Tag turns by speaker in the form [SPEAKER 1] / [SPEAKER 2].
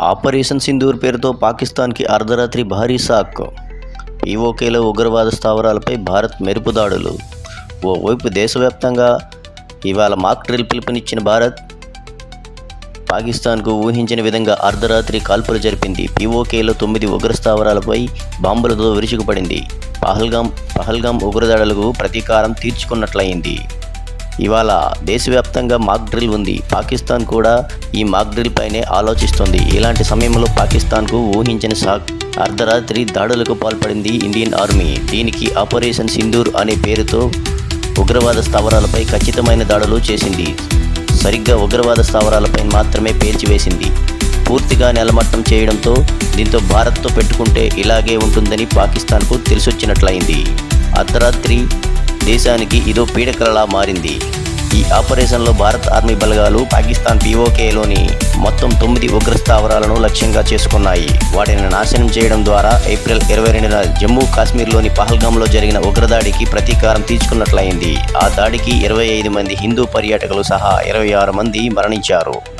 [SPEAKER 1] Operation Sindoor పేరుతో పాకిస్తాన్కి అర్ధరాత్రి భారీ సాక్ పీఓకేలో ఉగ్రవాద స్థావరాలపై భారత్ మెరుపు దాడులు. ఓవైపు దేశవ్యాప్తంగా ఇవాళ మాక్ డ్రిల్ పిలుపునిచ్చిన భారత్ పాకిస్తాన్కు ఊహించిన విధంగా అర్ధరాత్రి కాల్పులు జరిపింది. పీఓకేలో తొమ్మిది ఉగ్ర స్థావరాలపై బాంబులతో విరుచుకుపడింది. పహల్గాం పహల్గాం ఉగ్రదాడులకు ప్రతీకారం తీర్చుకున్నట్లయింది. ఇవాళ దేశవ్యాప్తంగా మాక్ డ్రిల్ ఉంది. పాకిస్తాన్ కూడా ఈ మాక్ డ్రిల్ పైనే ఆలోచిస్తుంది. ఇలాంటి సమయంలో పాకిస్తాన్కు ఊహించిన సాక్ అర్ధరాత్రి దాడులకు పాల్పడింది ఇండియన్ ఆర్మీ. దీనికి ఆపరేషన్ సింధూర్ అనే పేరుతో ఉగ్రవాద స్థావరాలపై ఖచ్చితమైన దాడులు చేసింది. సరిగ్గా ఉగ్రవాద స్థావరాలపై మాత్రమే పేల్చివేసింది. పూర్తిగా నెలమట్టం చేయడంతో దీంతో భారత్తో పెట్టుకుంటే ఇలాగే ఉంటుందని పాకిస్తాన్కు తెలిసొచ్చినట్లయింది. అర్ధరాత్రి దేశానికి ఇదో పీడకలలా మారింది. ఈ ఆపరేషన్లో భారత్ ఆర్మీ బలగాలు పాకిస్తాన్ పీఓకేలోని మొత్తం తొమ్మిది ఉగ్రస్థావరాలను లక్ష్యంగా చేసుకున్నాయి. వాటిని నాశనం చేయడం ద్వారా ఏప్రిల్ ఇరవై రెండున జమ్మూ కాశ్మీర్లోని పహల్గాంలో జరిగిన ఉగ్రదాడికి ప్రతీకారం తీర్చుకున్నట్లయింది. ఆ దాడికి ఇరవై ఐదు మంది హిందూ పర్యాటకులు సహా ఇరవై ఆరు మంది మరణించారు.